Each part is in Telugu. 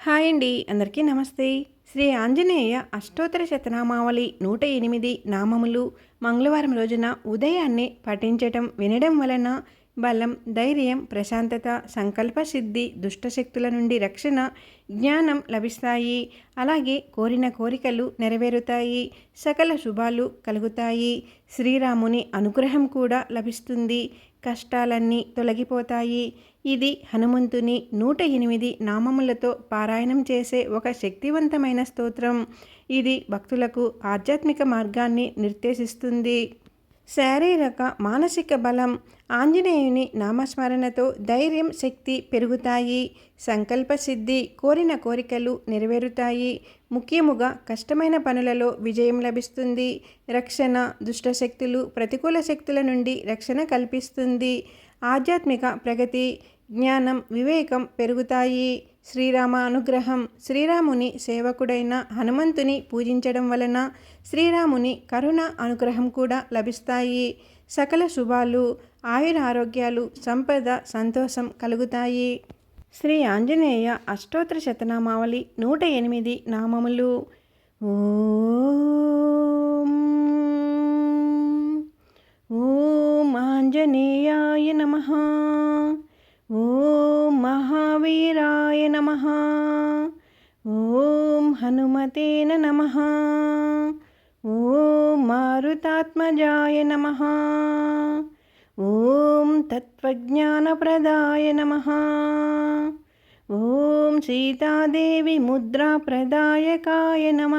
హాయ్ అండి అందరికీ నమస్తే. శ్రీ ఆంజనేయ అష్టోత్తర శతనామావళి నూట ఎనిమిది నామములు మంగళవారం రోజున ఉదయాన్నే పఠించటం వినడం వలన బలం ధైర్యం ప్రశాంతత సంకల్ప సిద్ధి దుష్టశక్తుల నుండి రక్షణ జ్ఞానం లభిస్తాయి. అలాగే కోరిన కోరికలు నెరవేరుతాయి. సకల శుభాలు కలుగుతాయి. శ్రీరాముని అనుగ్రహం కూడా లభిస్తుంది. కష్టాలన్నీ తొలగిపోతాయి. ఇది హనుమంతుని నూట ఎనిమిది నామములతో పారాయణం చేసే ఒక శక్తివంతమైన స్తోత్రం. ఇది భక్తులకు ఆధ్యాత్మిక మార్గాన్ని నిర్దేశిస్తుంది. శారీరక మానసిక బలం ఆంజనేయుని నామస్మరణతో ధైర్యం శక్తి పెరుగుతాయి. సంకల్ప సిద్ధి కోరిన కోరికలు నెరవేరుతాయి. ముఖ్యముగా కష్టమైన పనులలో విజయం లభిస్తుంది. రక్షణ దుష్టశక్తులు ప్రతికూల శక్తుల నుండి రక్షణ కల్పిస్తుంది. ఆధ్యాత్మిక ప్రగతి జ్ఞానం వివేకం పెరుగుతాయి. శ్రీరామ అనుగ్రహం. శ్రీరాముని సేవకుడైన హనుమంతుని పూజించడం వలన శ్రీరాముని కరుణ అనుగ్రహం కూడా లభిస్తాయి. సకల శుభాలు ఆయురారోగ్యాలు సంపద సంతోషం కలుగుతాయి. శ్రీ ఆంజనేయ అష్టోత్తర శతనామావళి నూట ఎనిమిది నామములు. ఓ హనుమతేన నమ. ఓం మారుతాత్మజాయ నమ. ఓం తత్వజ్ఞానప్రదాయ నమ. ఓం సీతాదేవి ముద్రాప్రదాయకాయ నమ.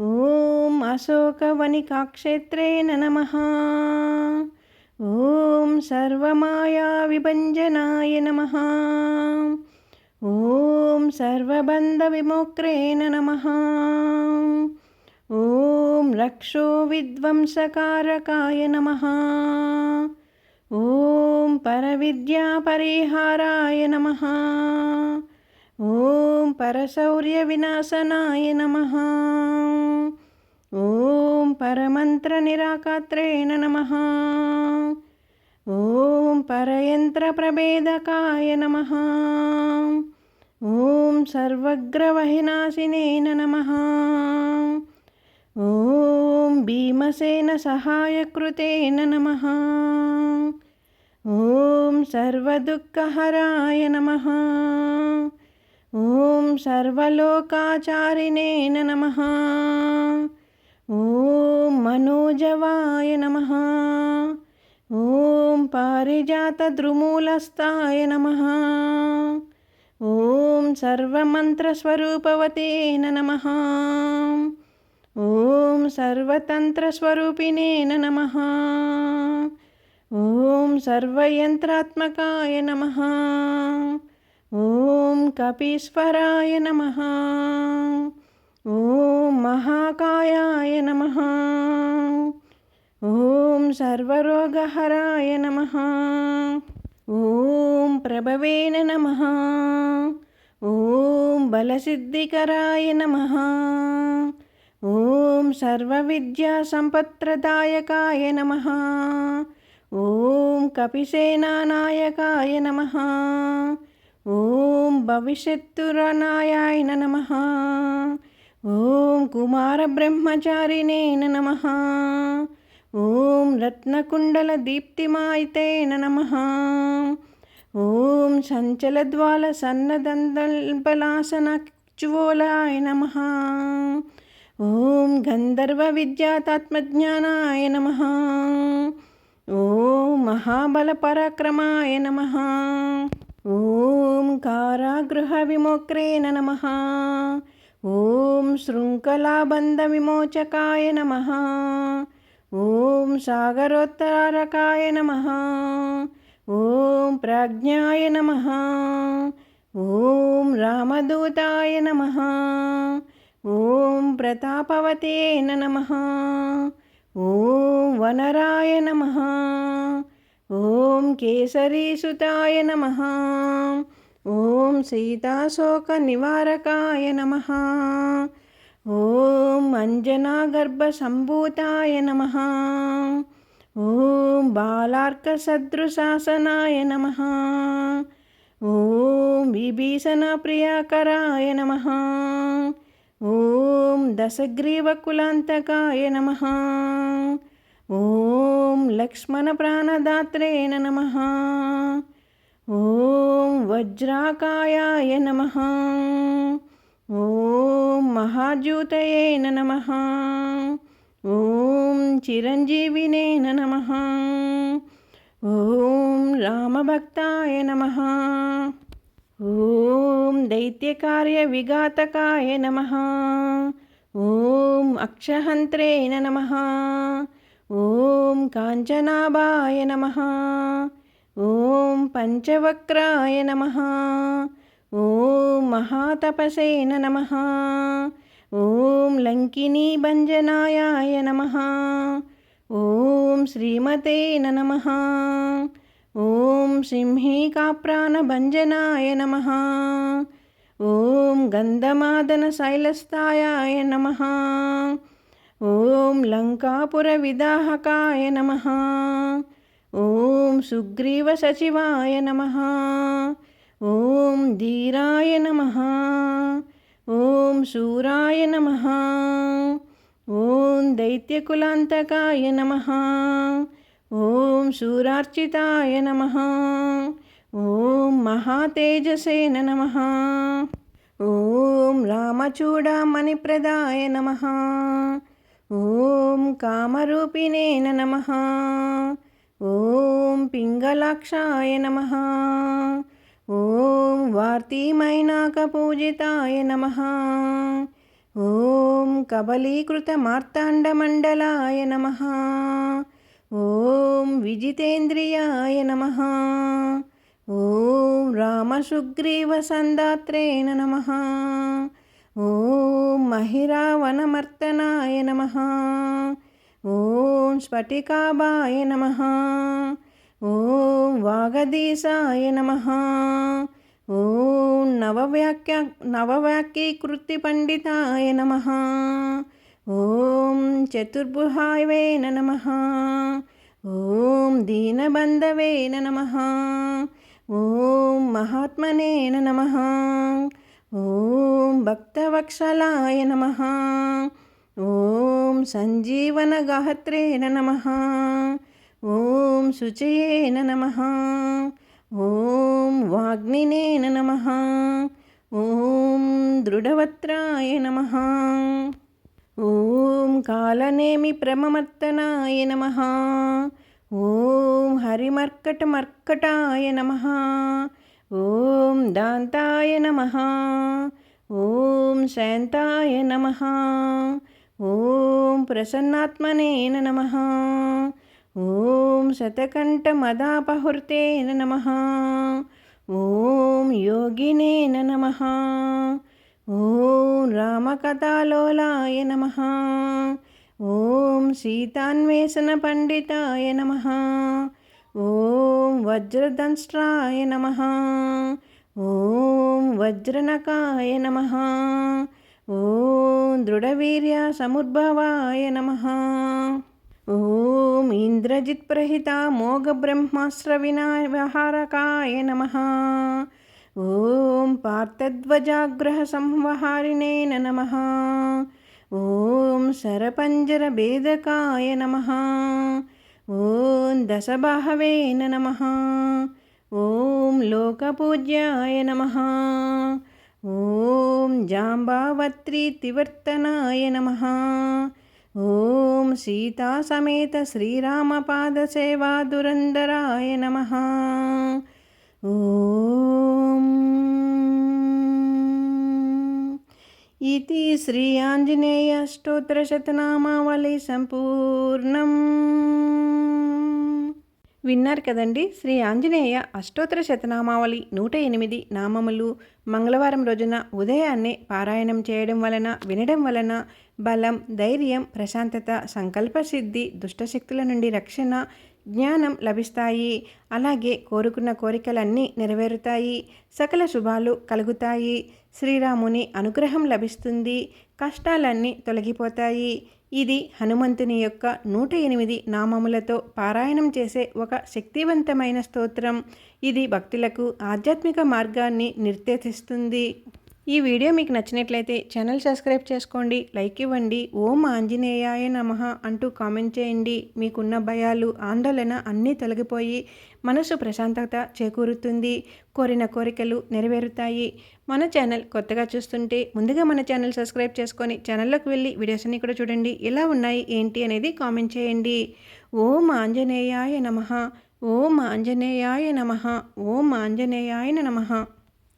ఓం అశోకవనికాక్షేత్రేణ నమ. ఓం సర్వమాయావిభంజనాయ నమ. ఓం సర్వబంధ విమోక్రేణ నమ. ఓం రక్షో విధ్వంసకారకాయ నమ. ఓం పరవిద్యాపరిహారాయ నమ. ఓం పరశౌర్య వినాశనాయ నమ. ఓం పరమంత్ర నిరాకాత్రేణ నమ. ఓం పరయంత్ర ప్రభేదకాయ నమ. ఓం సర్వగ్రవహినాశినే నమ. ఓం భీమసేన సహాయకృతేన నమ. ఓం సర్వదుఃఖహరాయ నమ. ఓం సర్వలోకాచారిణేన నమ. ఓం మనోజవాయ నమ. ఓం పారిజాతద్రుమూలస్థాయ నమ. ఓం సర్వమంత్రస్వరూపవతే నమ. ఓం సర్వతంత్రస్వరూపిణే నమ. ఓం సర్వయంత్రాత్మకాయ నమ. ఓం కపీశ్వరాయ నమ. ఓం మహాకాయాయ నమ. ఓం సర్వరోగహరాయ నమ. ఓం ప్రభవేన నమ. ఓం బలసిద్ధికరాయ నమ. ఓం సర్వవిద్యాసంపత్రదాయకాయ నమ. ఓం కపిసేనానాయకాయ నమ. ఓం భవిష్యత్తురనాయాయ నమ. ఓం కుమారబ్రహ్మచారిణేన నమ. ఓం రత్నకుండలదీప్తిమాయితేన నమ. ఓం సంచలద్వాల సన్నదందల్పలాసనచువోలాయ నమ. ఓం గంధర్వ విద్యాతాత్మజ్ఞానాయ నమ. ఓం మహాబల పరాక్రమాయ నమ. ఓం కారాగృహ విమోక్రేణ నమ. ఓం శృంఖలాబంధ విమోచకాయ నమ. ఓం సాగరోత్తరకాయ నమ. ఓం ప్రాజ్ఞాయ నమ. ఓం రామదూతాయ నమ. ఓం ప్రతాపవతే నమ. ఓం వనరాయ నమ. ఓం కేసరీసుతాయ నమ. ఓం సీతాశోక నివారకాయ నమ. ఓం అంజనాగర్భసంభూతాయ నమ. ఓం బాలార్కసదృశాసనాయ నమ. ఓం విభీషణ ప్రియాకరాయ నమ. ఓం దశగ్రీవకులాంతకాయ నమ. ఓం లక్ష్మణ ప్రాణదాత్రేణ నమ. ఓం వజ్రాకాయాయ నమ. ఓం మహాజ్యూతయే నమ. ఓం చిరంజీవినేన నమ. ఓం రామభక్తాయ నమ. ఓం దైత్యకార్య విఘాతకాయ నమ. ఓం అక్షహంత్రేణ నమ. ఓం కాంచనాభాయ నమ. ఓం పంచవక్రాయ నమ. ఓం మహాతపసేన నమ. ఓం లంకిని భంజనాయాయ నమ. ఓం శ్రీమతే నమ. ఓం సింహికాప్రాణభంజనాయ నమ. ఓం గంధమాదనశైలస్థాయాయ నమ. ఓం లంకాపురవిదాహకాయ నమ. ఓం సుగ్రీవసచివాయ నమ. ఓం ధీరాయ నమ. ఓం శూరాయ నమ. ఓం దైత్యకులాంతకాయ నమ. ఓం శూరార్చితాయ నమ. ఓం మహాతేజసేన నమ. ఓం రామచూడామణిప్రదాయ నమ. ఓం కామరూపిణేన నమ. ఓం పింగళాక్షాయ నమ. पिङ्गलाक्षाय नमः ॐ वार्तीमैनाकपूजिताय नमः ॐ कबलीकृतमार्ताण्डमण्डलाय नमः ॐ विजितेन्द्रियाय नमः ॐ रामसुग्रीवसन्दात्रे नमः ॐ महिरावनमर्तनाय नमः ॐ स्फटिकाभाय नमः ఓం వాగదీశాయ నమ. ఓం నవవ్యాఖ్య నవవాక్యీకృతి పండితాయ నమ. ఓం చతుర్భుహాయవే నమ. ఓం దీనబంధవే నమ. ఓం మహాత్మనే నమ. ఓం భక్తవక్షలాయ నమ. ఓం సంజీవనగాహత్రే నమ. ఓం శుచేన నమ. ఓం వాగ్నినేన నమ. ఓం దృఢవత్రాయ నమ. ఓం కాలనేమి ప్రమమర్తనాయ నమ. ఓం హరిమర్కటమర్కటాయ నమ. ఓం దాంతాయ నమ. ఓం శాంతాయ నమ. ఓం ప్రసన్నాత్మనేన నమ. ॐ शतकण्ठमदापहृते नमः ॐ योगिने नमः ॐ रामकथालोलाय नमः ॐ सीतान्वेषणपण्डिताय नमः ॐ वज्रदंष्ट्राय नमः ॐ वज्रनकाय नमः ॐ दृढवीर्यसमुद्भवाय नमः ఓం ఇంద్రజిత్ ప్రహిత మోగ బ్రహ్మాస్త్ర వినావహారకాయ నమ. ఓం పార్థధ్వజాగ్రహ సంవహారిణే నమ. ఓం సరపంజర భేదకాయ నమ. ఓం దశబాహవే నమ. ఓం లోకపూజ్యాయ నమ. ఓం జాంబావత్రి తివర్తనాయ నమ. ॐ सीतासमेत श्रीरामपादसेवाधुरन्धराय नमः ॐ इति श्री आञ्जनेयस्तोत्रशतनामावली सम्पूर्णम् విన్నారు కదండి. శ్రీ ఆంజనేయ అష్టోత్తర శతనామావళి నూట ఎనిమిది నామములు. మంగళవారం రోజున ఉదయాన్నే పారాయణం చేయడం వలన వినడం వలన బలం ధైర్యం ప్రశాంతత సంకల్పసిద్ధి దుష్టశక్తుల నుండి రక్షణ జ్ఞానం లభిస్తాయి. అలాగే కోరుకున్న కోరికలన్నీ నెరవేరుతాయి. సకల శుభాలు కలుగుతాయి. శ్రీరాముని అనుగ్రహం లభిస్తుంది. కష్టాలన్నీ తొలగిపోతాయి. ఇది హనుమంతుని యొక్క నూట ఎనిమిది నామములతో పారాయణం చేసే ఒక శక్తివంతమైన స్తోత్రం. ఇది భక్తులకు ఆధ్యాత్మిక మార్గాన్ని నిర్దేశిస్తుంది. ఈ వీడియో మీకు నచ్చినట్లయితే ఛానల్ సబ్స్క్రైబ్ చేసుకోండి లైక్ ఇవ్వండి ఓం ఆంజనేయాయ నమ అంటూ కామెంట్ చేయండి. మీకున్న భయాలు ఆందోళన అన్నీ తొలగిపోయి మనసు ప్రశాంతత చేకూరుతుంది. కోరిన కోరికలు నెరవేరుతాయి. మన ఛానల్ కొత్తగా చూస్తుంటే ముందుగా మన ఛానల్ సబ్స్క్రైబ్ చేసుకొని ఛానల్లోకి వెళ్ళి వీడియోస్ అన్ని కూడా చూడండి. ఎలా ఉన్నాయి ఏంటి అనేది కామెంట్ చేయండి. ఓం ఆంజనేయాయ నమ ఓం ఆంజనేయాయ నమ ఓం ఆంజనేయాయ నమ.